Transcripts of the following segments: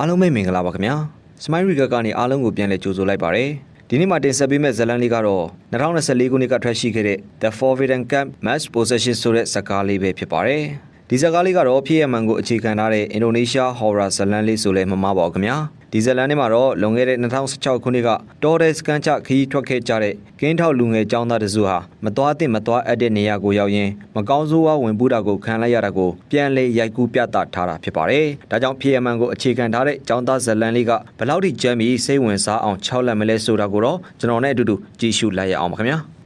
အားလုံးပဲမင်္ဂလာပါခင်ဗျာစမိုင်းရီကကနေအားလုံးကိုပြန်လည်ကြိုဆိုလိုက်ပါတယ်ဒီနေ့မှာတင်ဆက်ပေးမယ့်ဇာတ်လမ်းလေးကတော့2024ခုနှစ်ကထွက်ရှိခဲ့တဲ့ The Forbidden Camp Mass Possession ဆိုတဲ့ဇာတ်ကားလေးပဲဖြစ်ပါတယ်ဒီဇာတ်ကားလေးကတော့ဖြစ်ရမှန်ကိုအခြေခံထားတဲ့အင်ဒိုနီးရှား horror ဇာတ်လမ်းလေးဆိုလဲမမှားပါဘူးခင်ဗျာ ဒီဇာတ်လမ်းထဲမှာတော့လွန်ခဲ့တဲ့2016ခုနှစ်ကတော်တဲ့စကန်ချခရီးထွက်ခဲ့ကြတဲ့ကင်းထောက်လူငယ်ចောင်းသားတစုဟာမသွားသင့်မသွားအပ်တဲ့နေရာကိုရောက်ရင်းမကောင်းဆိုးဝါးဝင်ပူးတာကိုခံလိုက်ရတာကိုပြန်လေရိုက်ကူးပြသထားတာဖြစ်ပါတယ်။ဒါကြောင့်ဖြစ်ရမှန်ကိုအခြေခံထားတဲ့ចောင်းသားဇာတ်လမ်းလေးကဘယ်လောက်ထိကြမ်းပြီးစိတ်ဝင်စားအောင်ခြောက်လက်မလဲဆိုတာကိုတော့ကျွန်တော်နဲ့အတူတူကြည့်ရှုလိုက်ရအောင်ပါခင်ဗျာ။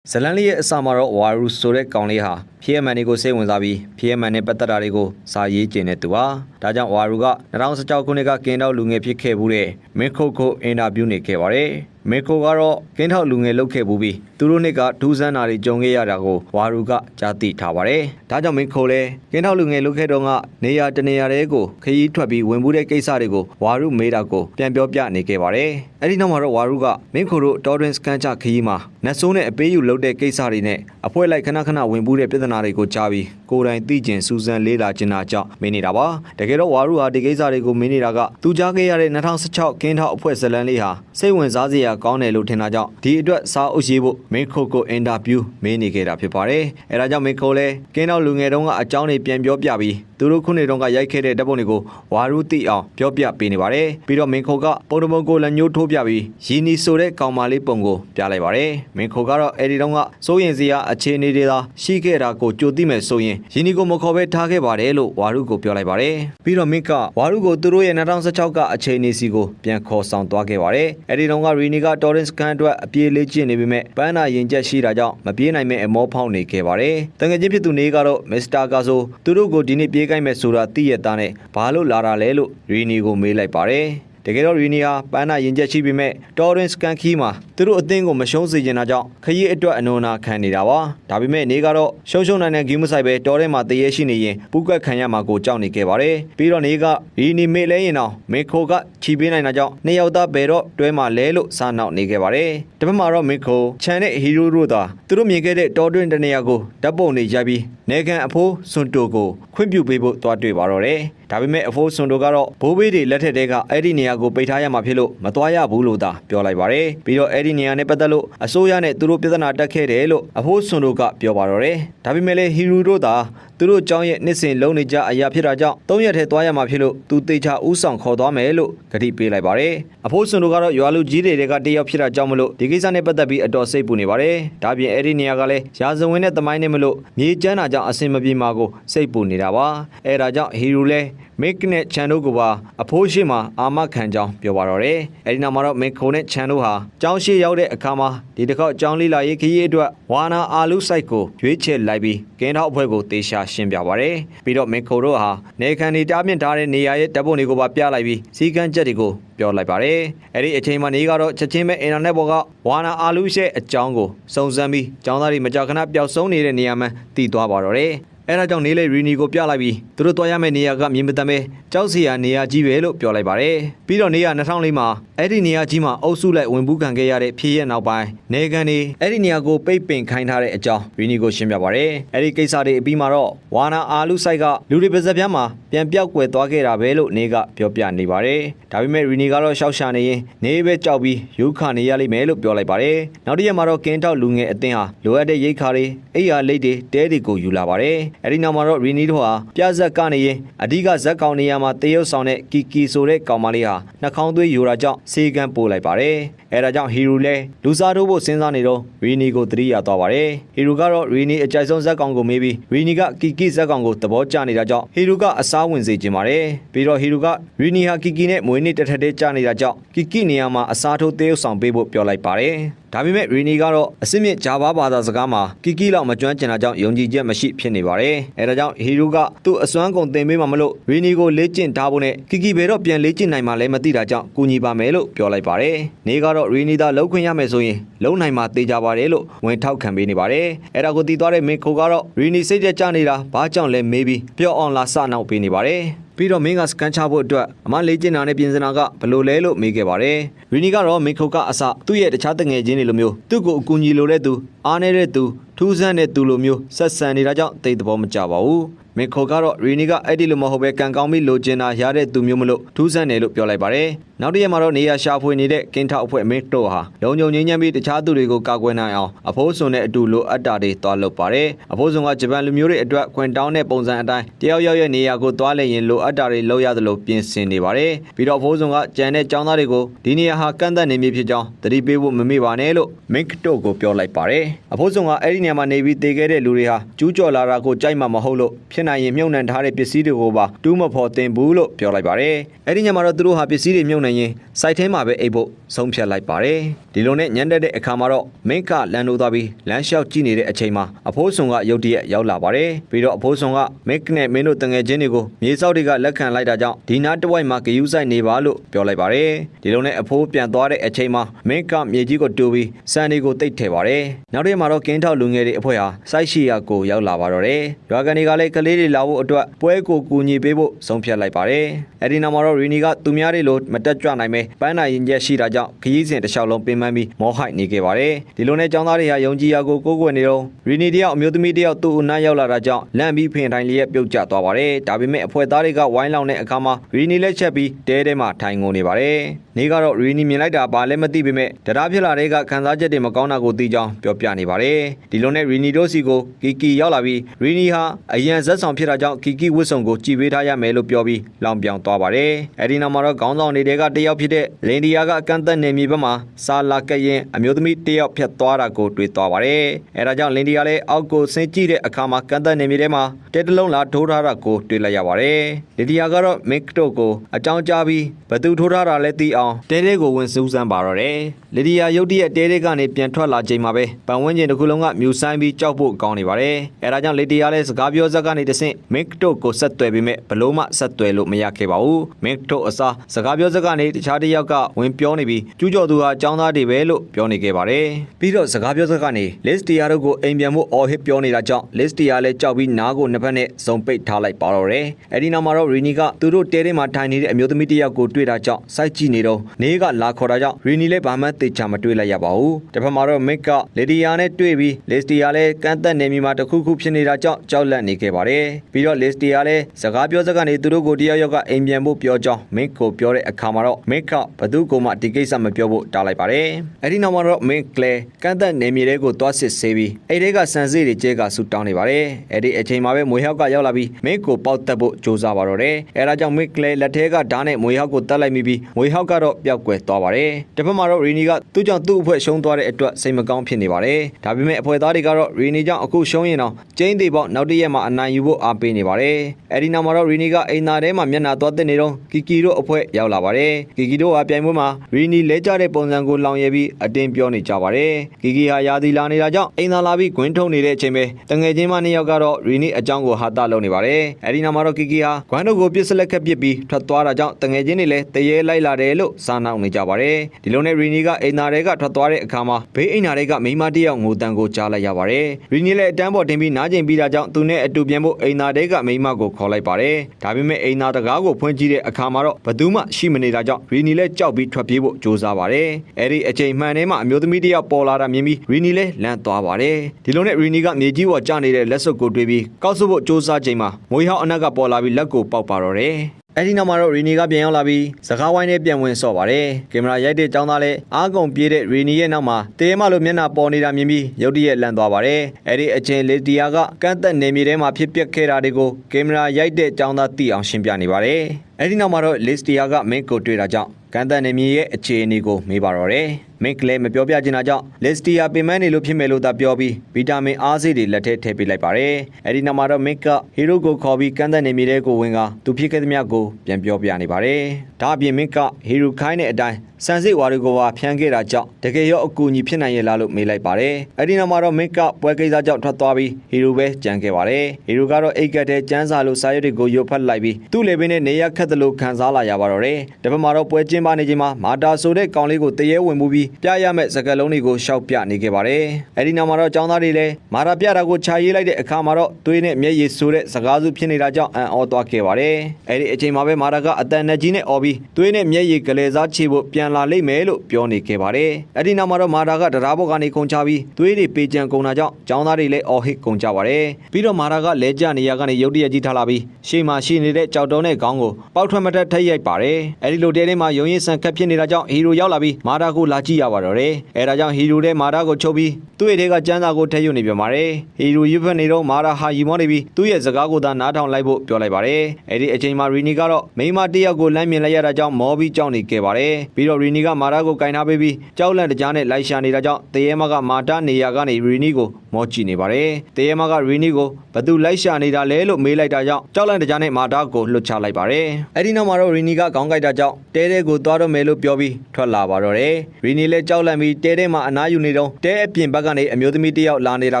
ဇလန်လေးရဲ့အစမှာတော့ဝါရူဆိုတဲ့ကောင်လေးဟာဖီယမန်တွေကိုစိတ်ဝင်စားပြီးဖီယမန်နဲ့ပတ်သက်တာတွေကိုစာရေးကျင်တဲ့သူပါဒါကြောင့်ဝါရူက2016ခုနှစ်ကကင်းတော့လူငယ်ဖြစ်ခဲ့မှုတဲ့မင်းခုတ်ကိုအင်တာဗျူးနေခဲ့ပါတယ် မင်းခုတ်ကတော့ကင်းထောက်လူငယ်လုပ်ခဲ့မှုပြီးသူတို့နှစ်ကဒူးစန်းနာတွေကြုံခဲ့ရတာကိုဝါရူကကြားသိထားပါတယ်ဒါကြောင့်မင်းခုတ်လည်းကင်းထောက်လူငယ်လုပ်ခဲ့တော့ကနေရာတနေရာတဲကိုခရီးထွက်ပြီးဝင်မှုတဲ့ကိစ္စတွေကိုဝါရူမေးတာကိုပြန်ပြောပြနေခဲ့ပါတယ်အဲ့ဒီနောက်မှာတော့ဝါရူကမင်းခုတ်တို့တော်တွင်စကန်ချခရီးမှာနတ်ဆိုးနဲ့အပေးယူလုပ်တဲ့ကိစ္စတွေနဲ့အဖွဲလိုက်ခဏခဏဝင်မှုတဲ့ပြဿနာတွေကိုကြားပြီးကိုယ်တိုင်သိကျင်စူးစမ်းလေးလာကျင်တာကြောင့်မင်းနေတာပါတကယ်တော့ဝါရူဟာဒီကိစ္စတွေကိုမင်းနေတာကသူကြားခဲ့ရတဲ့2016ကင်းထောက်အဖွဲ့ဇလန်းလေးဟာစိတ်ဝင်စားစရာကောင်းတယ်လို့ထင်တာကြောင့်ဒီအတွက်စာအုပ်ရေးဖို့မင်းခုတ်ကိုအင်တာဗျူးမင်းနေခဲ့တာဖြစ်ပါတယ်အဲဒါကြောင့်မင်းခုတ်လည်းကင်းထောက်လူငယ်တုန်းကအကြောင်းတွေပြန်ပြောပြပြီးသူတို့ခုနှစ်တုန်းကရိုက်ခဲ့တဲ့တပ်ပုံတွေကိုဝါရူသိအောင်ပြောပြပေးနေပါတယ်ပြီးတော့မင်းခုတ်ကပုံတပုံကိုလက်ညှိုးထိုးပြပြီးရင်းနီဆိုတဲ့ကောင်မလေးပုံကိုပြလိုက်ပါတယ်မင်းခုတ်ကတော့အဲဒီတုန်းကစိုးရင်စရာအခြေအနေတွေသာရှိခဲ့တာကိုကြိုသိမယ်ဆိုရင်ရင်းနီကိုမခေါ်ပဲထားခဲ့ပါတယ်လို့ဝါရုကိုပြောလိုက်ပါတယ်ပြီးတော့မင်းကဝါရုကိုသူတို့ရဲ့2016ကအခြေအနေစီကိုပြန်ခေါ်ဆောင်သွားခဲ့ပါတယ်အဲဒီတုန်းကရီနီကတော်ရင်စကန်အတွက်အပြေးလေးကျင့်နေပေမဲ့ပန်းနာရင်ချက်ရှိတာကြောင့်မပြေးနိုင်မဲ့အမောဖောက်နေခဲ့ပါတယ်တကယ်ချင်းဖြစ်သူနေကတော့မစ္စတာကဆိုသူတို့ကိုဒီနေ့ပြေးကိုင်းမဲ့ဆိုတာသိရတာနဲ့ဘာလို့လာတာလဲလို့ရီနီကိုမေးလိုက်ပါတယ် တကယ်တော့ရီနီဟာပန်းနာရင်ချက်ရှိပေမဲ့တော်ရင်စကန်ခီးမှာသူတို့အသင်းကိုမရှုံးစေချင်တာကြောင့်ခရီးအတွက်အနုံနာခံနေတာပါဒါပေမဲ့နေကတော့ရှုံးရှုံးနိုင်တဲ့ဂီးမဆိုင်ပဲတော်ထဲမှာတရေရှိနေရင်ပူကတ်ခံရမှာကိုကြောက်နေခဲ့ပါတယ်ပြီးတော့နေကရီနီမေလဲရင်တော့မေခိုကချီပေးနိုင်တာကြောင့်နှစ်ယောက်သားဘယ်တော့တွဲမှာလဲလို့စာနောက်နေခဲ့ပါတယ်တပတ်မှာတော့မေခိုချန်တဲ့ဟီးရိုးတို့သာသူတို့မြင်ခဲ့တဲ့တော်တွင်တနေရာကိုဓာတ်ပုံတွေရိုက်ပြီးနေကန်အဖိုးစွန်တိုကိုခွင့်ပြုပေးဖို့တွားတွေ့ပါတော့တယ် ဒါပေမဲ့အဖိုးစွန်တိုကတော့ဘိုးဘေးတွေလက်ထက်တဲကအဲ့ဒီနေရာကိုပိတ်ထားရမှာဖြစ်လို့မတွားရဘူးလို့သာပြောလိုက်ပါတယ်ပြီးတော့အဲ့ဒီနေရာနဲ့ပတ်သက်လို့အစိုးရနဲ့သူတို့ပြဿနာတက်ခဲ့တယ်လို့အဖိုးစွန်တိုကပြောပါတော့တယ်ဒါပေမဲ့လည်းဟီရိုတို့သာ သူတို့ကြောင်းရဲ့နှစ်စဉ်လုံးနေကြအရာဖြစ်တာကြောင့်၃ရက်ထဲသွားရမှာဖြစ်လို့သူတေချာဥဆောင်ခေါ်သွားမယ်လို့ဂတိပေးလိုက်ပါတယ်အဖိုးစွန်တို့ကတော့ရွာလူကြီးတွေကတယောက်ဖြစ်တာကြောင့်မလို့ဒီကိစ္စနဲ့ပတ်သက်ပြီးအတော်စိတ်ပူနေပါတယ်ဒါပြင်အဲ့ဒီနေရာကလည်းရာဇဝင်နဲ့တမိုင်းနဲ့မလို့မြေကျန်းတာကြောင့်အဆင်မပြေမှာကိုစိတ်ပူနေတာပါအဲ့ဒါကြောင့်ဟီရိုလဲ မစ်နဲ့ချန်တို့ကပါအဖိုးရှိမှအာမခံကြောင်းပြောပါတော့တယ်အဲ့ဒီနောက်မှာတော့မစ်ခုံနဲ့ချန်တို့ဟာကျောင်းရှိရောက်တဲ့အခါမှာဒီတစ်ခေါက်ကျောင်းလေးလာရေးခရီးအတွက်ဝါနာအာလူစိုက်ကိုရွေးချယ်လိုက်ပြီးကင်းထောက်အဖွဲ့ကိုတေချာရှင်းပြပါတယ်ပြီးတော့မစ်ခုံတို့ဟာနေခံနေတားမြင့်ထားတဲ့နေရာရဲ့တပ်ပုံတွေကိုပါပြလိုက်ပြီးစီကန်းချက်တွေကိုပြောလိုက်ပါတယ်အဲ့ဒီအချိန်မှာနေကတော့ချက်ချင်းပဲအင်တာနက်ပေါ်ကဝါနာအာလူရဲ့အကြောင်းကိုစုံစမ်းပြီးကျောင်းသားတွေမကြောက်ခဏပျောက်ဆုံးနေတဲ့နေရာမှတည်သွားပါတော့တယ် အဲဒါကြောင့်နေလေရီနီကိုပြလိုက်ပြီးသူတို့တွားရမယ့်နေရာကမြင်မတမ်းပဲကြောက်စရာနေရာကြီးပဲလို့ပြောလိုက်ပါတယ်ပြီးတော့နေရာ2004မှာအဲ့ဒီနေရာကြီးမှာအုပ်စုလိုက်ဝင်ပူးခံခဲ့ရတဲ့ဖြစ်ရဲ့နောက်ပိုင်းနေကန်နေအဲ့ဒီနေရာကိုပိတ်ပင်ခိုင်းထားတဲ့အကြောင်းရီနီကိုရှင်းပြပါတယ်အဲ့ဒီကိစ္စတွေအပြီးမှာတော့ဝါနာအာလူဆိုင်ကလူတွေပါဇက်ပြားမှာပြန်ပြောက်ကွယ်သွားခဲ့တာပဲလို့နေကပြောပြနေပါတယ်ဒါပေမဲ့ရီနီကတော့ရှောက်ရှာနေရင်နေပဲကြောက်ပြီးယူခနေရလိမ့်မယ်လို့ပြောလိုက်ပါတယ်နောက်တစ်ရက်မှာတော့ကင်းထောက်လူငယ်အသင်းဟာလိုအပ်တဲ့ရိတ်ခါတွေအိယာလိတ်တွေတဲတွေကိုယူလာပါတယ်အဲ့ဒီနောက်မှာတော့ရီနီတို့ဟာပြဇက်ကနေရင်အဓိကဇက်ကောင်နေရာမှာတရုတ်ဆောင်တဲ့ကီကီဆိုတဲ့ကောင်မလေးဟာနှာခေါင်းသွေးယူတာကြောင့်စေကန်းပို့လိုက်ပါတယ်အဲဒါကြောင့်ဟီရူလဲလူစားထိုးဖို့စဉ်းစားနေတော့ရီနီကိုတတိယသွားပါတယ်ဟီရူကတော့ရီနီအကြိုက်ဆုံးဇက်ကောင်ကိုမေးပြီးရီနီကကီကီဇက်ကောင်ကိုသဘောကျနေတာကြောင့်ဟီရူကအစားဝင်စေချင်ပါတယ်ပြီးတော့ဟီရူကရီနီဟာကီကီနဲ့မွေးနေ့တစ်ထက်တည်းကျနေတာကြောင့်ကီကီနေရာမှာအစားထိုးတရုတ်ဆောင်ပေးဖို့ပြောလိုက်ပါတယ် ဒါပေမဲ့ရီနီကတော့အစစ်မြစ်ဂျာဗာဘာသာစကားမှာကီကီလောက်မကျွမ်းကျင်တာကြောင့်ယုံကြည်ချက်မရှိဖြစ်နေပါတယ်။အဲဒါကြောင့်ဟီရူကသူ့အစွမ်းကုန်တင်ပေးမှမလို့ရီနီကိုလေ့ကျင့်ထားဖို့နဲ့ကီကီဘယ်တော့ပြန်လေ့ကျင့်နိုင်မှလည်းမသိတာကြောင့်ကူညီပါမယ်လို့ပြောလိုက်ပါတယ်။နေကတော့ရီနီသာလှုပ်ခွင့်ရမယ်ဆိုရင်လုံနိုင်မှတေးကြပါတယ်လို့ဝင်ထောက်ခံပေးနေပါတယ်။အဲဒါကိုတည်သွားတဲ့မင်ခိုကတော့ရီနီစိတ်ကြကြနေတာဘာကြောင့်လဲမေးပြီးပြောအောင်လာစနောက်ပေးနေပါတယ်။ ပြီးတော့မင်းကစကန်ချဖို့အတွက်အမလေးကျင်နာနဲ့ပြင်စင်နာကဘလို့လဲလို့မေးခဲ့ပါတယ်။ရီနီကတော့မင်ခုတ်ကအစသူ့ရဲ့တခြားတငယ်ချင်းတွေလိုမျိုးသူ့ကိုအကူအညီလိုတဲ့သူအားနေတဲ့သူထူးဆန်းတဲ့သူလိုမျိုးဆက်ဆံနေတာကြောင့်တိတ်သဘောမကျပါဘူး။မင်ခိုကတော့ရီနီကအဲ့ဒီလိုမဟုတ်ပဲကန်ကောင်းပြီးလိုချင်တာရတဲ့သူမျိုးမလို့ထူးဆန်းတယ်လို့ပြောလိုက်ပါတယ် နောက်တစ်ရက်မှာတော့နေရရှာဖွေနေတဲ့ကင်းထောက်အဖွဲ့မင်းတို့ဟာလုံခြုံငြိမ်းချမ်းပြီးတခြားသူတွေကိုကာကွယ်နိုင်အောင်အဖိုးစွန်နဲ့အတူလိုအပ်တာတွေတွားလုပ်ပါတယ်အဖိုးစွန်ကဂျပန်လူမျိုးတွေအတွက်ခွင်တောင်းတဲ့ပုံစံအတိုင်းတယောက်ယောက်ရဲ့နေရာကိုတွားလဲရင်လိုအပ်တာတွေလုပ်ရသလိုပြင်ဆင်နေပါတယ်ပြီးတော့အဖိုးစွန်ကကြံတဲ့ចောင်းသားတွေကိုဒီနေရာဟာကန့်သက်နေမည်ဖြစ်ကြောင်းသတိပေးဖို့မမေ့ပါနဲ့လို့မင်းတို့ကိုပြောလိုက်ပါတယ်အဖိုးစွန်ကအဲ့ဒီနေရာမှာနေပြီးတည်ခဲ့တဲ့လူတွေဟာကျူးကျော်လာတာကိုကြိုက်မှမဟုတ်လို့ဖြစ်နိုင်ရင်မြုံနှံထားတဲ့ပစ္စည်းတွေကိုပါတူးမဖော်တင်ဘူးလို့ပြောလိုက်ပါတယ်အဲ့ဒီညမှာတော့သူတို့ဟာပစ္စည်းတွေမြုံနှံရင်စိုက်ထဲမှာပဲအိပ်ဖို့ဆုံးဖြတ်လိုက်ပါတယ်ဒီလိုနဲ့ညံတက်တဲ့အခါမှာတော့မင်းကလန်လို့သွားပြီးလမ်းလျှောက်ကြည့်နေတဲ့အချိန်မှာအဖိုးစွန်ကရုတ်တရက်ရောက်လာပါတယ်ပြီးတော့အဖိုးစွန်ကမင်းနဲ့မင်းတို့တငယ်ချင်းတွေကိုမြေဆောက်တွေကလက်ခံလိုက်တာကြောင့်ဒီနားတစ်ဝိုက်မှာဂယူးဆိုင်နေပါလို့ပြောလိုက်ပါတယ်ဒီလိုနဲ့အဖိုးပြန်သွားတဲ့အချိန်မှာမင်းကမြေကြီးကိုတူပြီးစံတွေကိုတိတ်ထည့်ပါတယ်နောက်တစ်ရက်မှာတော့ကင်းထောက်လူငယ်တွေအဖွဲ့ဟာစိုက်ရှိရာကိုရောက်လာပါတော့တယ်ရွာကန်တွေကလည်းကလေးတွေလာဖို့အတွက်ပွဲကိုကူညီပေးဖို့ဆုံးဖြတ်လိုက်ပါတယ်အဲဒီနောက်မှာတော့ရီနီကသူများတွေလိုမတက်ကြွနိုင်ပဲပန်းနာရင်ကျက်ရှိတာကြောင့်ခရီးစဉ်တစ်လျှောက်လုံးပင်ပန်းပြီးမောဟိုက်နေခဲ့ပါတယ်ဒီလိုနဲ့ចောင်းသားတွေဟာယုံကြည်ရာကိုကိုးကွယ်နေတော့ရီနီတယောက်အမျိုးသမီးတယောက်သူ့အနားရောက်လာတာကြောင့်လန့်ပြီးဖင်တိုင်းလျက်ပြုတ်ကျသွားပါတယ်ဒါပေမဲ့အဖွဲသားတွေကဝိုင်းလောင်တဲ့အခါမှာရီနီလက်ချက်ပြီးတဲတဲမှာထိုင်ငုံနေပါတယ်နေကတော့ရီနီမြင်လိုက်တာဘာလည်းမသိပေမဲ့တရားဖြစ်လာတဲ့ကခံစားချက်တွေမကောင်းတာကိုသိကြောင်းပြောပြနေပါတယ်ဒီလိုနဲ့ရီနီတို့စီကိုကီကီရောက်လာပြီးရီနီဟာအရန်ဇက်ဆောင်ဖြစ်တာကြောင့်ကီကီဝစ်ဆုံကိုကြည်ပေးထားရမယ်လို့ပြောပြီးလောင်ပြောင်သွားပါတယ်အဲဒီနောက်မှာတော့ခေါင်းဆောင်တွေကတယောက်ဖြစ်တဲ့လင်ဒီယာကအကန့်အသတ်နေမြေဘက်မှာစာလာကရင်အမျိုးသမီးတယောက်ဖြတ်သွားတာကိုတွေ့သွားပါတယ်အဲဒါကြောင့်လင်ဒီယာလည်းအောက်ကိုဆင်းကြည့်တဲ့အခါမှာကန့်အသတ်နေမြေထဲမှာတဲတလုံးလာထိုးထားတာကိုတွေ့လိုက်ရပါတယ်လင်ဒီယာကတော့မစ်တို့ကိုအကြောင်းကြားပြီးဘသူထိုးထားတာလဲသိအောင်တဲတဲကိုဝင်စူးစမ်းပါတော့တယ်လင်ဒီယာရုတ်တရက်တဲတဲကနေပြန်ထွက်လာချိန်မှာပဲပတ်ဝန်းကျင်တစ်ခုလုံးကမြူဆိုင်ပြီးကြောက်ဖို့ကောင်းနေပါတယ်အဲဒါကြောင့်လင်ဒီယာလည်းစကားပြောစက်ကနေတဆင့်မစ်တို့ကိုဆက်သွယ်ပြီးမဲ့ဘလို့မှဆက်သွယ်လို့မရခဲ့ပါဘူးမစ်တို့အစားစကားပြောစက်ကနေတခြားတစ်ယောက်ကဝင်ပြောနေပြီးကျူးကျော်သူဟာចောင်းသားတွေပဲလို့ပြောနေခဲ့ပါတယ်ပြီးတော့စကားပြောစက်ကနေ list တရားတို့ကိုအိမ်ပြန်ဖို့အော်ဟစ်ပြောနေတာကြောင့် list တရားလည်းကြောက်ပြီးနားကိုနှစ်ဖက်နဲ့စုံပိတ်ထားလိုက်ပါတော့တယ်အဲဒီနောက်မှာတော့ရီနီကသူတို့တဲထဲမှာထိုင်နေတဲ့အမျိုးသမီးတစ်ယောက်ကိုတွေ့တာကြောင့်စိုက်ကြည့်နေတော့နေကလာခေါ်တာကြောင့်ရီနီလည်းဘာမှသိချာမတွေ့လိုက်ရပါဘူးတစ်ဖက်မှာတော့မစ်ကလေဒီယာနဲ့တွေ့ပြီး list တရားလည်းကန့်သက်နေမိမှာတစ်ခုခုဖြစ်နေတာကြောင့်ကြောက်လန့်နေခဲ့ပါတယ်ပြီးတော့ list တရားလည်းစကားပြောစက်ကနေသူတို့ကိုတယောက်ယောက်ကအိမ်ပြန်ဖို့ပြောကြောင်းမစ်ကိုပြောတဲ့အခါမှာတော့မစ်ကဘသူ့ကိုမှဒီကိစ္စမပြောဖို့တားလိုက်ပါတယ်အဲဒီနောက်မှာတော့မစ်ကလေကန့်သက်နေမြေတွေကိုသွားစစ်ဆေးပြီးအဲ့ဒီကစံစေးတွေကျဲကဆူတောင်းနေပါတယ်အဲ့ဒီအချိန်မှာပဲမွေဟောက်ကရောက်လာပြီးမစ်ကိုပေါက်တက်ဖို့ကြိုးစားပါတော့တယ်အဲဒါကြောင့်မစ်ကလေလက်ထဲကဓာတ်နဲ့မွေဟောက်ကိုတက်လိုက်မိပြီးမွေဟောက်ကတော့ပျောက်ကွယ်သွားပါတယ်တစ်ဖက်မှာတော့ရီနီကသူ့ကြောင့်သူ့အဖွဲ့ရှုံးသွားတဲ့အတွက်စိတ်မကောင်းဖြစ်နေပါတယ်ဒါပေမဲ့အဖွဲ့သားတွေကတော့ရီနီကြောင့်အခုရှုံးရင်တော့ကျင်းသေးပေါ့နောက်တစ်ရက်မှာအနိုင်ယူဖို့အားပေးနေပါတယ်အဲဒီနောက်မှာတော့ရီနီကအိမ်သားထဲမှာမျက်နှာသွားတက်နေတော့ကီကီတို့အဖွဲ့ရောက်လာပါတယ်ကီကီတို့ဟာပြိုင်ပွဲမှာရီနီလဲကျတဲ့ပုံစံကိုလောင်ရပြီးအတင်းပြောနေကြပါတယ်ကီကီဟာယာသီလာနေတာကြောင့်အိမ်သားလာပြီးဂွင်းထုံနေတဲ့အချိန်ပဲတငယ်ချင်းမနှစ်ယောက်ကတော့ရီနီအကြောင်းကိုဟာတာလုပ်နေပါတယ်အဲဒီနောက်မှာတော့ကီကီဟာဂွမ်းတို့ကိုပြစ်စလက်ခက်ပစ်ပြီးထွက်သွားတာကြောင့်တငယ်ချင်းတွေလည်းတရေလိုက်လာတယ်လို့စာနောက်နေကြပါတယ်ဒီလိုနဲ့ရီနီကအိမ်သားတွေကထွက်သွားတဲ့အခါမှာဘေးအိမ်သားတွေကမိန်းမတစ်ယောက်ငိုတန်ကိုကြားလိုက်ရပါတယ်ရီနီလည်းအတန်းပေါ်တင်ပြီးနားကျင်ပြီးတာကြောင့်သူနဲ့အတူပြန်ဖို့အိမ်သားတွေကမိန်းမကိုခေါ်လိုက်ပါတယ်ဒါပေမဲ့အိမ်သားတကားကိုဖွင့်ကြည့်တဲ့အခါမှာတော့ဘသူမှရှိမနေတာကြောင့်ရီနီလည်းကြောက်ပြီးထွက်ပြေးဖို့ကြိုးစားပါတယ်အဲဒီအချိန်မှန်ထဲမှာအမျိုးသမီးတစ်ယောက်ပေါ်လာတာမြင်ပြီးရီနီလည်းလန့်သွားပါတယ်ဒီလိုနဲ့ရီနီကမြေကြီးပေါ်ကျနေတဲ့လက်စွပ်ကိုတွေးပြီးကောက်ဆုပ်ဖို့ကြိုးစားချိန်မှာမွေးဟောက်အနက်ကပေါ်လာပြီးလက်ကိုပေါက်ပါတော့တယ် အဲ့ဒီနောက်မှာတော့ရီနီကပြန်ရောက်လာပြီးစကားဝိုင်းနဲ့ပြန်ဝင်ဆော့ပါတယ်ကင်မရာရိုက်တဲ့ចောင်းသားလည်းအားကုန်ပြေးတဲ့ရီနီရဲ့နောက်မှာတေးမလို့မျက်နှာပေါ်နေတာမြင်ပြီးရုတ်တရက်လန့်သွားပါတယ်အဲ့ဒီအချိန်လေတီယာကကန့်သက်နေမြေထဲမှာဖြစ်ပျက်ခဲ့တာတွေကိုကင်မရာရိုက်တဲ့ចောင်းသားသိအောင်ရှင်းပြနေပါတယ်အဲ့ဒီနောက်မှာတော့လစ်တီယာကမင်းကိုတွေ့တာကြောင့်ကန်တန်နေမြေရဲ့အခြေအနေကိုမေးပါတော့တယ်မင်းကလေးမပြောပြချင်တာကြောင့်လက်စတီယာပင်မနေလို့ဖြစ်မယ်လို့သာပြောပြီးဗီတာမင်အားဆေးတွေလက်ထဲထည့်ပေးလိုက်ပါတယ်အဲဒီနောက်မှာတော့မင်းကဟီရိုကိုခေါ်ပြီးကန်တန်နေမြေတဲ့ကိုဝင်ကသူဖြစ်ခဲ့သမျှကိုပြန်ပြောပြနေပါတယ်ဒါအပြင်မင်းကဟီရိုခိုင်းတဲ့အတိုင်း စံစစ်ဝါတွေကိုပါဖြန်းခဲ့တာကြောင့်တကယ်ရောအကူအညီဖြစ်နိုင်ရဲ့လားလို့မေးလိုက်ပါတယ်အဲဒီနောက်မှာတော့မင်းကပွဲကိစ္စကြောင့်ထွက်သွားပြီးဟီရိုပဲကြံခဲ့ပါတယ်ဟီရိုကတော့အိတ်ကက်တဲ့ကျန်းစာလို့စာရွက်တွေကိုရုပ်ဖတ်လိုက်ပြီးသူ့လေပင်နဲ့နေရခက်တယ်လို့ခံစားလာရပါတော့တယ်တပတ်မှာတော့ပွဲကျင်းပနေချိန်မှာမာတာဆိုတဲ့ကောင်လေးကိုတရေဝင်မှုပြီးပြရမယ့်စကားလုံးတွေကိုရှောက်ပြနေခဲ့ပါတယ်အဲဒီနောက်မှာတော့ចောင်းသားတွေလည်းမာတာပြတာကိုခြာရေးလိုက်တဲ့အခါမှာတော့သွေးနဲ့မျက်ရည်ဆိုတဲ့စကားစုဖြစ်နေတာကြောင့်အံ့ဩသွားခဲ့ပါတယ်အဲဒီအချိန်မှာပဲမာတာကအတန်နဲ့ကြီးနဲ့អော်ပြီးသွေးနဲ့မျက်ရည်ကလေးစားချေဖို့ပြန်လာလိမ့်မယ်လို့ပြောနေခဲ့ပါတယ်။အဲ့ဒီနောက်မှာတော့မာတာကတရားဘောက်ကနေကုန်ချပြီးသွေးတွေပေကြံကုန်တာကြောင့်ចောင်းသားတွေလည်းအော်ဟစ်ကုန်ကြပါတယ်။ပြီးတော့မာတာကလဲကျနေရကနေရုတ်တရက်ကြီးထားလာပြီးရှေ့မှာရှိနေတဲ့ကြောက်တုံးနဲ့ခေါင်းကိုပေါက်ထွက်မတက်ထိတ်ရိုက်ပါတယ်။အဲ့ဒီလိုတဲထဲမှာရုံရင်ဆန်ခတ်ဖြစ်နေတာကြောင့်ဟီရိုရောက်လာပြီးမာတာကိုလာကြည့်ရပါတော့တယ်။အဲ့ဒါကြောင့်ဟီရိုတဲ့မာတာကိုချုပ်ပြီးသူ့ရဲ့ထဲကကျန်းစာကိုထည့်ယူနေပြန်ပါတယ်။ဟီရိုရွတ်ဖက်နေတော့မာတာဟာရီမောနေပြီးသူ့ရဲ့စကားကိုသာနားထောင်လိုက်ဖို့ပြောလိုက်ပါတယ်။အဲ့ဒီအချိန်မှာရီနီကတော့မိန်းမတစ်ယောက်ကိုလမ်းမြင်လိုက်ရတာကြောင့်မောပြီးကြောက်နေခဲ့ပါတယ်။ပြီးတော့ရီနီကမာတာကိုကင်ထားပေးပြီးကြောက်လန့်တကြားနဲ့လိုက်ရှာနေတာကြောင့်တရေမကမာတာနေရာကနေရီနီကို မောကြည့်နေပါတယ်။တရေမကရီနီကိုဘသူလိုက်ရှာနေတာလဲလို့မေးလိုက်တာကြောင့်ကြောက်လန့်တကြားနဲ့မာတာကိုလွတ်ချလိုက်ပါတယ်။အဲ့ဒီနောက်မှာတော့ရီနီကခေါင်းကိုက်တာကြောင့်တဲတဲကိုသွားတော့မယ်လို့ပြောပြီးထွက်လာပါတော့တယ်။ရီနီလည်းကြောက်လန့်ပြီးတဲတဲမှာအနားယူနေတော့တဲအပြင်ဘက်ကနေအမျိုးသမီးတစ်ယောက်လာနေတာ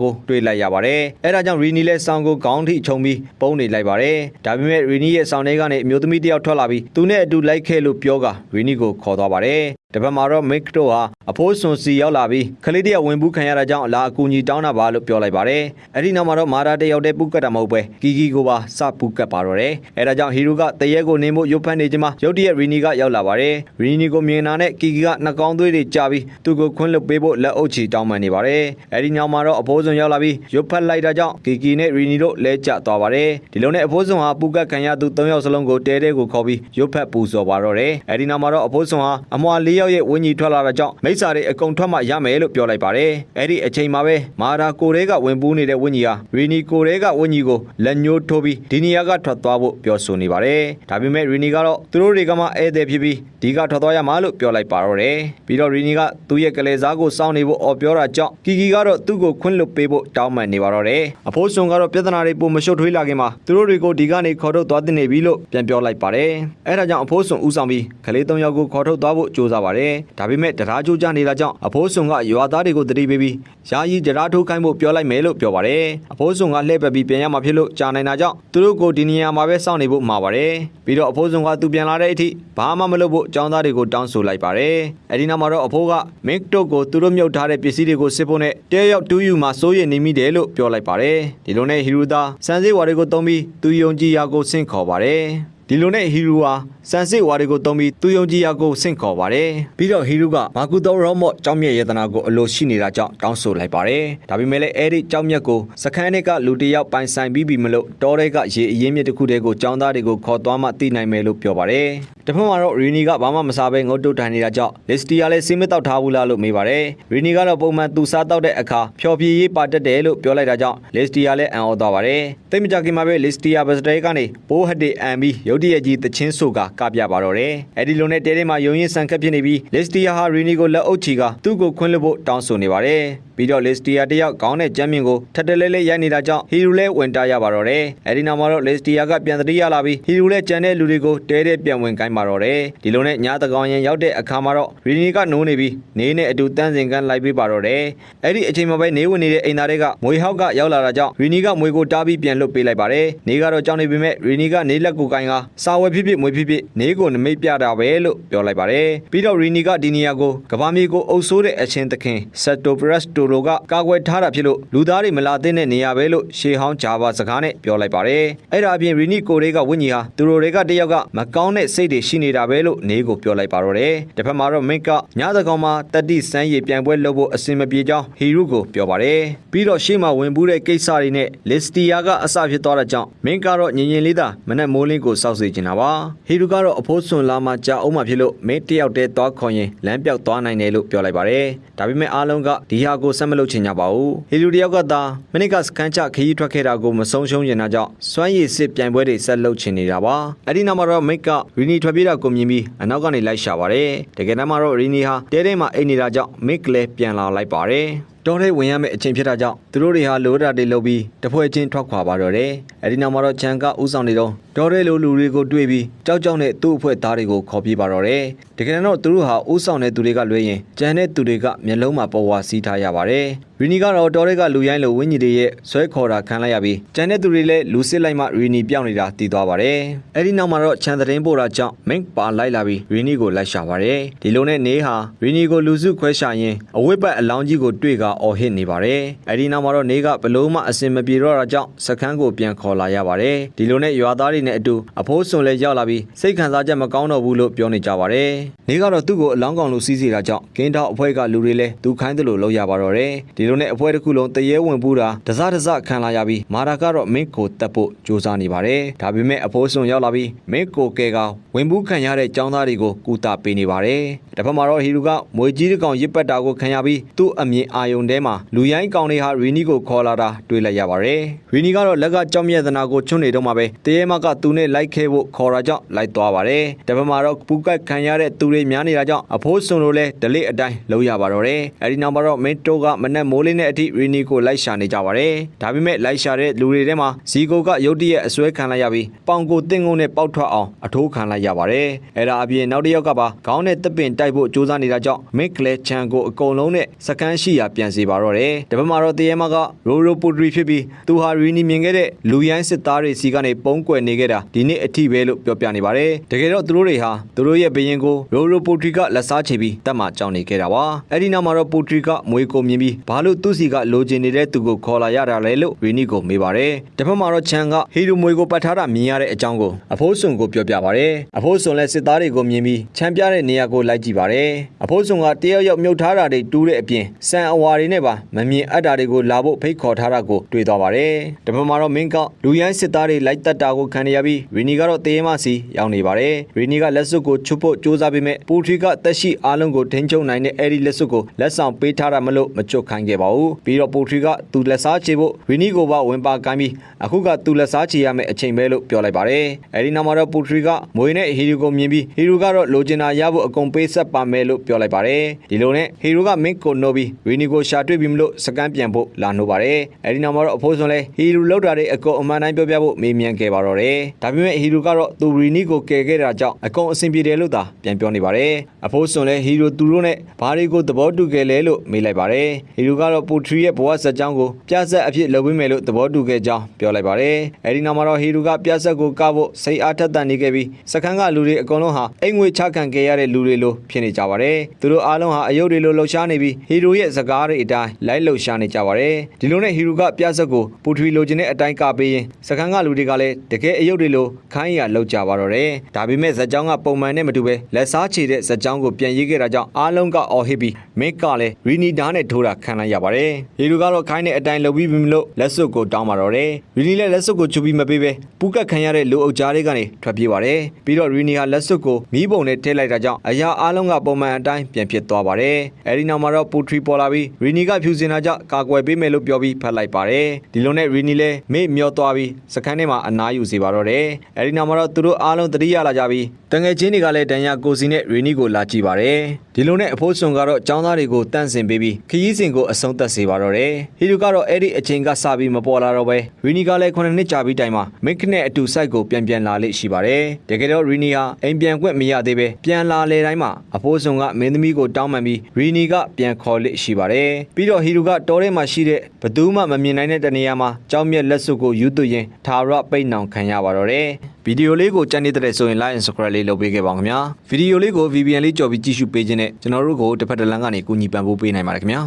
ကိုတွေ့လိုက်ရပါတယ်။အဲ့ဒါကြောင့်ရီနီလည်းဆောင်းကိုခေါင်းထိခြုံပြီးပုံနေလိုက်ပါတယ်။ဒါပေမဲ့ရီနီရဲ့ဆောင်းထဲကနေအမျိုးသမီးတစ်ယောက်ထွက်လာပြီးသူနဲ့အတူလိုက်ခဲ့လို့ပြောကရီနီကိုခေါ်သွားပါတယ်။ တပတ်မှာတော့မစ်တို့ဟာအဖိုးစွန်စီရောက်လာပြီးခလေးတယောက်ဝင်ဘူးခံရတာကြောင့်အလားအကူကြီးတောင်းတာပါလို့ပြောလိုက်ပါတယ်။အဲ့ဒီနောက်မှာတော့မာရာတယောက်တည်းပူကတ်တာမဟုတ်ပဲကီကီကိုပါစပူကတ်ပါတော့တယ်။အဲ့ဒါကြောင့်ဟီရိုကတရဲကိုနေဖို့ရုပ်ဖက်နေခြင်းမှာရုတ်တရက်ရီနီကရောက်လာပါတယ်။ရီနီကိုမြင်တာနဲ့ကီကီကနှကောင်းသွေးတွေကြာပြီးသူ့ကိုခွန်းလွတ်ပေးဖို့လက်အုပ်ချီတောင်းပန်နေပါတယ်။အဲ့ဒီနောက်မှာတော့အဖိုးစွန်ရောက်လာပြီးရုပ်ဖက်လိုက်တာကြောင့်ကီကီနဲ့ရီနီတို့လဲကျသွားပါတယ်။ဒီလိုနဲ့အဖိုးစွန်ဟာပူကတ်ခံရသူ၃ယောက်စလုံးကိုတဲတဲကိုခေါ်ပြီးရုပ်ဖက်ပူဇော်ပါတော့တယ်။အဲ့ဒီနောက်မှာတော့အဖိုးစွန်ဟာအမွာ၄ယောက်ရဲ့ဝင်းကြီးထွက်လာတာကြောင့်မိစ္ဆာတွေအကုန်ထွက်မှရမယ်လို့ပြောလိုက်ပါတယ်။အဲ့ဒီအချိန်မှာပဲမာရာကိုရဲကဝင်ပူးနေတဲ့ဝင်းကြီးဟာရီနီကိုရဲကဝင်းကြီးကိုလက်ညှိုးထိုးပြီးဒီနေရာကထွက်သွားဖို့ပြောဆိုနေပါတယ်။ဒါပေမဲ့ရီနီကတော့သူတို့တွေကမှဧည့်သည်ဖြစ်ပြီးဒီကထွက်သွားရမှာလို့ပြောလိုက်ပါတော့တယ်။ပြီးတော့ရီနီကသူ့ရဲ့ကလေးစားကိုစောင့်နေဖို့အော်ပြောတာကြောင့်ကီကီကတော့သူ့ကိုခွင့်လွှတ်ပေးဖို့တောင်းပန်နေပါတော့တယ်။အဖိုးစွန်ကတော့ပြဿနာတွေပုံမရှုပ်ထွေးလာခင်မှာသူတို့တွေကိုဒီကနေခေါ်ထုတ်သွားတင်နေပြီလို့ပြန်ပြောလိုက်ပါတယ်။အဲ့ဒါကြောင့်အဖိုးစွန်ဦးဆောင်ပြီးကလေး၃ယောက်ကိုခေါ်ထုတ်သွားဖို့ကြိုးစားပါတယ်။ဒါပေမဲ့တရားကြိုးကြနေတာကြောင့်အဖိုးစွန်ကရွာသားတွေကိုတတိပေးပြီးယာယီတရားထိုးခိုင်းဖို့ပြောလိုက်မယ်လို့ပြောပါတယ်။အဖိုးစွန်ကလှည့်ပတ်ပြီးပြန်ရမှာဖြစ်လို့ကြာနိုင်တာကြောင့်သူတို့ကိုဒီနေရာမှာပဲစောင့်နေဖို့မှာပါတယ်။ပြီးတော့အဖိုးစွန်ကသူပြန်လာတဲ့အထိဘာမှမလုပ်ဖို့အကြောင်းသားတွေကိုတောင်းဆိုလိုက်ပါတယ်။အဲဒီနောက်မှာတော့အဖိုးကမင်းတို့ကိုသူတို့မြုပ်ထားတဲ့ပစ္စည်းတွေကိုစစ်ဖို့နဲ့တဲရောက်တူးယူမှာစိုးရိမ်နေမိတယ်လို့ပြောလိုက်ပါတယ်။ဒီလိုနဲ့ဟီရူသားစံစေးဝါတွေကိုတုံးပြီးသူယုံကြည်ရာကိုဆင့်ခေါ်ပါတယ်။ ဒီလိုနဲ့ဟီရူဟာစန်စစ်ဝါတွေကိုတုံးပြီးသူယုံကြည်ရာကိုဆင့်ခေါ်ပါတယ်ပြီးတော့ဟီရူကမာကူတောရောမော့ကြောင်းမြက်ယေတနာကိုအလိုရှိနေတာကြောင့်တောင်းဆိုလိုက်ပါတယ်ဒါပေမဲ့လည်းအဲ့ဒီကြောင်းမြက်ကိုစခန်းထဲကလူတစ်ယောက်ပိုင်ဆိုင်ပြီးပြီမလို့တောထဲကရေအရင်းမြစ်တစ်ခုတည်းကိုចောင်းသားတွေကိုခေါ်သွားမှသိနိုင်မယ်လို့ပြောပါတယ်တစ်ဖက်မှာတော့ရီနီကဘာမှမစားဘဲငုတ်တုတ်ထိုင်နေတာကြောင့်လစ်စတီယာလည်းစိမတောက်ထားဘူးလားလို့မေးပါတယ်ရီနီကတော့ပုံမှန်သူစားတောက်တဲ့အခါဖျော်ဖြေရေးပါတက်တယ်လို့ပြောလိုက်တာကြောင့်လစ်စတီယာလည်းအံ့ဩသွားပါတယ်တိတ်မကြခင်မှာပဲလစ်စတီယာဘတ်စတဲကနေပိုးဟတ်တေအန်ပြီးရုတ်တရက်ကြီးတချင်းဆိုကကပြပါတော့တယ်။အဲဒီလိုနဲ့တဲတဲမှာယုံရင်ဆန်ခတ်ဖြစ်နေပြီးလစ်စတီယာဟာရီနီကိုလက်အုပ်ချီကသူ့ကိုခွင့်လွှတ်ဖို့တောင်းဆိုနေပါတယ်။ပြီးတော့လစ်စတီယာတယောက်ခေါင်းနဲ့ကြမ်းမြင့်ကိုထက်တလဲလဲရိုက်နေတာကြောင့်ဟီရူလဲဝင်တာရပါတော့တယ်။အဲဒီနောက်မှာတော့လစ်စတီယာကပြန်တတိယလာပြီးဟီရူလဲကြံတဲ့လူတွေကိုတဲတဲပြန်ဝင်ကိုင်းပါတော့တယ်။ဒီလိုနဲ့ညတကောင်ရင်ရောက်တဲ့အခါမှာတော့ရီနီကနိုးနေပြီးနေနဲ့အတူတန်းစင်ကန်လိုက်ပေးပါတော့တယ်။အဲဒီအချိန်မှာပဲနေဝင်နေတဲ့အိမ်သားတွေကမွေဟောက်ကရောက်လာတာကြောင့်ရီနီကမွေကိုတားပြီးပြန်လွတ်ပေးလိုက်ပါတယ်။နေကတော့ကြောင်းနေပေမဲ့ရီနီကနေလက်ကိုကိုင်းကစာဝယ်ဖြစ်ဖြစ်မွေဖြစ်ဖြစ်နေကိုနမိတ်ပြတာပဲလို့ပြောလိုက်ပါတယ်။ပြီးတော့ရီနီကဒီနီယာကိုကဘာမီကိုအုပ်ဆိုးတဲ့အချင်းသခင်ဆက်တိုပရက်တိုလိုကကာကွယ်ထားတာဖြစ်လို့လူသားတွေမလာသင့်တဲ့နေရာပဲလို့ရှေးဟောင်းဂျာဘာစကားနဲ့ပြောလိုက်ပါတယ်။အဲ့ဒါအပြင်ရီနီကိုတွေကဝိညာဉ်ဟာသူတို့တွေကတယောက်ကမကောင်းတဲ့စိတ်တွေရှိနေတာပဲလို့နေကိုပြောလိုက်ပါတော့တယ်။တစ်ဖက်မှာတော့မင်းကညသကောင်မှာတတိစမ်းရည်ပြိုင်ပွဲလုပ်ဖို့အဆင်မပြေကြောင်းဟီရုကိုပြောပါတယ်။ပြီးတော့ရှေ့မှာဝင်ပူးတဲ့ကိစ္စတွေနဲ့လစ်စတီယာကအစဖြစ်သွားတဲ့ကြောင့်မင်းကတော့ငြင်ငြင်လေးသာမနဲ့မိုးလင်းကိုစောက်စေချင်တာပါ။ဟီရုကတော့အဖိုးစွန်လာမှကြာအောင်မှဖြစ်လို့မင်းတယောက်တည်းသွားခေါ်ရင်လမ်းပြောက်သွားနိုင်တယ်လို့ပြောလိုက်ပါတယ်။ဒါပေမဲ့အားလုံးကဒီဟာကိုဆက်မလုပ်ချင်ကြပါဘူး။ဟီလူတယောက်ကသာမနစ်ကစကန်ချခရီးထွက်ခဲ့တာကိုမဆုံးရှုံးနေတာကြောင့်စွမ်းရည်စစ်ပြိုင်ပွဲတွေဆက်လုပ်ချင်နေတာပါ။အဲ့ဒီနောက်မှာတော့မိတ်ကရီနီထွက်ပြေးတာကိုမြင်ပြီးအနောက်ကနေလိုက်ရှာပါတယ်။တကယ်တမ်းမှာတော့ရီနီဟာတဲတဲမှာအိတ်နေတာကြောင့်မိတ်ကလည်းပြန်လာလိုက်ပါတယ်။တော်ထဲဝင်ရမယ့်အချိန်ဖြစ်တာကြောင့်သူတို့တွေဟာလိုတာတွေလုပ်ပြီးတပွဲချင်းထွက်ခွာပါတော့တယ်။အဲဒီနောက်မှာတော့ချန်ကဥဆောင်နေတော့ တော်ထဲလိုလူတွေကိုတွေ့ပြီးကြောက်ကြောက်နဲ့သူ့အဖွဲ့သားတွေကိုခေါ်ပြေးပါတော့တယ်။တကယ်တော့သူတို့ဟာဥဆောင်တဲ့သူတွေကလွှဲရင်ကြံတဲ့သူတွေကမျက်လုံးမှာပေါ်ဝါစီးထားရပါတယ်။ရီနီကတော့တော်ထဲကလူရိုင်းလိုဝင်းကြီးတွေရဲ့ဆွဲခေါ်တာခံလိုက်ရပြီးကြံတဲ့သူတွေလည်းလူစစ်လိုက်မှရီနီပြောင်းနေတာတည်သွားပါတယ်။အဲဒီနောက်မှာတော့ချန်သတင်းပို့တာကြောင့်မင်းပါလိုက်လာပြီးရီနီကိုလိုက်ရှာပါတယ်။ဒီလိုနဲ့နေဟာရီနီကိုလူစုခွဲရှာရင်အဝိပတ်အလောင်းကြီးကိုတွေ့ကအော်ဟစ်နေပါတယ်။အဲဒီနောက်မှာတော့နေကဘလို့မှအစင်မပြေတော့တာကြောင့်စခန်းကိုပြန်ခေါ်လာရပါတယ်။ဒီလိုနဲ့ရွာသားတွေနဲ့အတူအဖိုးစွန်လည်းရောက်လာပြီးစိတ်ခံစားချက်မကောင်းတော့ဘူးလို့ပြောနေကြပါတယ်။နေကတော့သူ့ကိုအလောင်းကောင်လို့စီးစီတာကြောင့်ကင်းတောက်အဖွဲ့ကလူတွေလည်းသူခိုင်းတယ်လို့လောက်ရပါတော့တယ်။ဒီလိုနဲ့အဖွဲ့တစ်ခုလုံးတရေဝင်ပူးတာတစတစခံလာရပြီးမာရာကတော့မင်းကိုတက်ဖို့ကြိုးစားနေပါတယ်။ဒါပေမဲ့အဖိုးစွန်ရောက်လာပြီးမင်းကိုကဲကဝင်ပူးခံရတဲ့ចောင်းသားတွေကိုကူတာပေးနေပါတယ်။တစ်ဖက်မှာတော့ဟီရူကမွေကြီးတစ်ကောင်ရစ်ပတ်တာကိုခံရပြီးသူ့အမြင်အာယုံထဲမှာလူရိုင်းကောင်တွေဟာရီနီကိုခေါ်လာတာတွေ့လိုက်ရပါတယ်။ရီနီကတော့လက်ကကြောက်မြက်သနာကိုချွတ်နေတော့မှပဲတရေမကသူနဲ့လိုက်ခဲဖို့ခေါ်တာကြောင့်လိုက်သွားပါတယ်။တစ်ဖက်မှာတော့ပူကတ်ခံရတဲ့သူတွေများနေတာကြောင့်အဖိုးစွန်တို့လည်းဒလိအတိုင်းလုံးရပါတော့တယ်။အဲဒီနောက်မှာတော့မင်းတိုကမနက်မိုးလေးနဲ့အထိရီနီကိုလိုက်ရှာနေကြပါတယ်။ဒါပေမဲ့လိုက်ရှာတဲ့လူတွေထဲမှာဇီကိုကရုတ်တရက်အစွဲခံလိုက်ရပြီးပေါင်ကိုတင့်ကုန်းနဲ့ပေါက်ထွက်အောင်အထိုးခံလိုက်ရပါတယ်။အဲဒါအပြင်နောက်တစ်ယောက်ကပါခေါင်းနဲ့တပ်ပင်တိုက်ဖို့ကြိုးစားနေတာကြောင့်မစ်ကလဲချန်ကိုအကုန်လုံးနဲ့စကန်ရှိရာပြန်စီပါတော့တယ်။တပတ်မှာတော့တရေမကရိုရိုပူထရီဖြစ်ပြီးသူဟာရီနီမြင်ခဲ့တဲ့လူရိုင်းစစ်သားတွေစီကနေပုံကွယ်နေခဲ့တာဒီနေ့အထိပဲလို့ပြောပြနေပါတယ်။တကယ်တော့သူတို့တွေဟာသူတို့ရဲ့ဘရင်ကိုရိုရိုပူထရီကလက်စားချေပြီးတပ်မှကြောင်းနေခဲ့တာပါ။အဲဒီနောက်မှာတော့ပူထရီကမွေကိုမြင်ပြီးဘာလို့သူ့စီကလိုချင်နေတဲ့သူကိုခေါ်လာရတာလဲလို့ရီနီကိုမေးပါတယ်။တစ်ဖက်မှာတော့ချန်ကဟီရိုမွေကိုပတ်ထားတာမြင်ရတဲ့အကြောင်းကိုအဖိုးစွန်ကိုပြောပြပါတယ်။အဖိုးစွန်လည်းစစ်သားတွေကိုမြင်ပြီးချန်ပြတဲ့နေရာကိုလိုက်ကြည့်ပါတယ်။အဖိုးစွန်ကတယောက်ယောက်မြုပ်ထားတာတွေတူးတဲ့အပြင်စံအဝါတွေနဲ့ပါမမြင်အပ်တာတွေကိုလာဖို့ဖိတ်ခေါ်ထားတာကိုတွေ့သွားပါတယ်။တစ်ဖက်မှာတော့မင်းကလူရိုင်းစစ်သားတွေလိုက်တက်တာကိုခံရပြီးရီနီကတော့တေးမစီရောက်နေပါတယ်။ရီနီကလက်စွပ်ကိုချွတ်ဖို့ကြိုးစားပေမဲ့ပူထရီကတက်ရှိအားလုံးကိုထိန်းချုပ်နိုင်တဲ့အဲဒီလက်စွပ်ကိုလက်ဆောင်ပေးထားတာမလို့မချွတ်ခိုင်းခဲ့ပါဘူး။ပြီးတော့ပူထရီကသူလက်စားချေဖို့ရီနီကိုပါဝင်ပါကိုင်းပြီးအခုကသူလက်စားချေရမယ့်အချိန်ပဲလို့ပြောလိုက်ပါတယ်။အဲဒီနောက်မှာတော့ပူထရီကမွေနဲ့ဟီရီကိုမြင်ပြီးဟီရီကတော့လိုချင်တာရဖို့အကုန်ပေးဆက်ပါမယ်လို့ပြောလိုက်ပါတယ်။ဒီလိုနဲ့ဟီရီကမင်းကိုနိုးပြီးရီနီကိုရှာတွေ့ပြီးမလို့စကန်ပြန်ဖို့လာနှိုးပါတယ်။အဲဒီနောက်မှာတော့အဖိုးစွန်လဲဟီရီလောက်တာတွေအကုန်အမှန်တိုင်းပြောပြဖို့မေးမြန်းခဲ့ပါတော့တယ်။ဒါပေမဲ့ဟီရီကတော့သူရီနီကိုကယ်ခဲ့တာကြောင့်အကုန်အဆင်ပြေတယ်လို့သာပြန်ပြောနေပါတယ်။အဖိုးစွန်လဲဟီရီသူတို့နဲ့ဘာတွေကိုသဘောတူခဲ့လဲလို့မေးလိုက်ပါတယ်။ဟီရီကတော့ပူထရီရဲ့ဘဝဆက်ကြောင်းကိုပြဆက်အဖြစ်လုပ်ပေးမယ်လို့သဘောတူခဲ့ကြောင်းပြောလိုက်ပါတယ်။အဲဒီနောက်မှာတော့ဟီရီကပြဆက်ကိုကဖို့စိတ်အားထက်သန်နေခဲ့ပြီးစခန်းကလူတွေအကုန်လုံးဟာအိမ်ငွေချခံခဲ့ရတဲ့လူတွေလိုဖြစ်နေကြပါတယ်။သူတို့အားလုံးဟာအယုတ်တွေလိုလှုပ်ရှားနေပြီးဟီရိုရဲ့စကားတွေအတိုင်းလိုက်လှုပ်ရှားနေကြပါတယ်။ဒီလိုနဲ့ဟီရိုကပြဆက်ကိုပူထရီလိုချင်တဲ့အတိုင်းကပေးရင်စခန်းကလူတွေကလည်းတကယ်အယုတ်တွေလိုခိုင်းရလှုပ်ကြပါတော့တယ်။ဒါပေမဲ့ဇက်ကြောင်းကပုံမှန်နဲ့မတူပဲလက်စားချေတဲ့ဇက်ကြောင်းကိုပြန်ရေးခဲ့တာကြောင့်အားလုံးကအော်ဟစ်ပြီးမင်းကလည်းရီနီဒါနဲ့ထိုးတာခံလိုက်ရပါတယ်။ဟီရိုကတော့ခိုင်းတဲ့အတိုင်းလုပ်ပြီးပြီမလို့လက်စွပ်ကိုတောင်းပါတော့တယ်။ရီနီလည်းလက်စွပ်ကိုချူပြီးမပေးပဲပူကတ်ခံရတဲ့လူအုပ်ကြားတွေကနေထွက်ပြေးပါတယ်။ပြီးတော့ရီနီဟာလက်စွပ်ကိုမီးပုံနဲ့ထည့်လိုက်တာကြောင့်အရာအားလုံးကပုံမှန်အတိုင်းပြန်ဖြစ်သွားပါတယ်။အဲဒီနောက်မှာတော့ပူထရီပေါ်လာပြီးရီနီကဖြူစင်တာကြောင့်ကာကွယ်ပေးမယ်လို့ပြောပြီးဖတ်လိုက်ပါတယ်။ဒီလိုနဲ့ရီနီလည်းမေ့မျောသွားပြီးစခန်းထဲမှာအနားယူစေပါတော့တယ်။အဲဒီနောက်မှာတော့သူတို့အားလုံးတတိယလာကြပြီး တငယ်ချင်းတွေကလည်းဒဏ်ရာကိုစီနဲ့ရီနီကိုလာကြည့်ပါတယ်။ဒီလိုနဲ့အဖိုးစွန်ကတော့ចောင်းသားတွေကိုတန့်စင်ပေးပြီးခရီးစဉ်ကိုအဆုံးသတ်စေပါတော့တယ်။ဟီလူကတော့အဲ့ဒီအချိန်ကစပြီးမပေါ်လာတော့ပဲရီနီကလည်း9နှစ်ကြာပြီးတိုင်မှာမစ်ကနဲ့အတူစိုက်ကိုပြန်ပြန်လာလိမ့်ရှိပါတယ်။တကယ်တော့ရီနီဟာအိမ်ပြန်ခွင့်မရသေးပဲပြန်လာလေတိုင်းမှာအဖိုးစွန်ကမင်းသမီးကိုတောင်းပန်ပြီးရီနီကပြန်ခေါ်လိမ့်ရှိပါတယ်။ပြီးတော့ဟီလူကတောထဲမှာရှိတဲ့ဘသူမှမမြင်နိုင်တဲ့တနေရာမှာကြောင်းမြက်လက်စွပ်ကိုယူသွရင်ထာဝရပိတ်နှောင်ခံရပါတော့တယ်။ ဗီဒီယိုလေးကိုကြံနေတဲ့ဆိုရင် like and subscribe လေးလုပ်ပေးခဲ့ပါဦးခင်ဗျာဗီဒီယိုလေးကို VPN လေးကြော်ပြီးကြည့်ရှုပေးခြင်းနဲ့ကျွန်တော်တို့ကိုတစ်ဖက်တစ်လမ်းကနေကူညီပံ့ပိုးပေးနိုင်ပါတယ်ခင်ဗျာ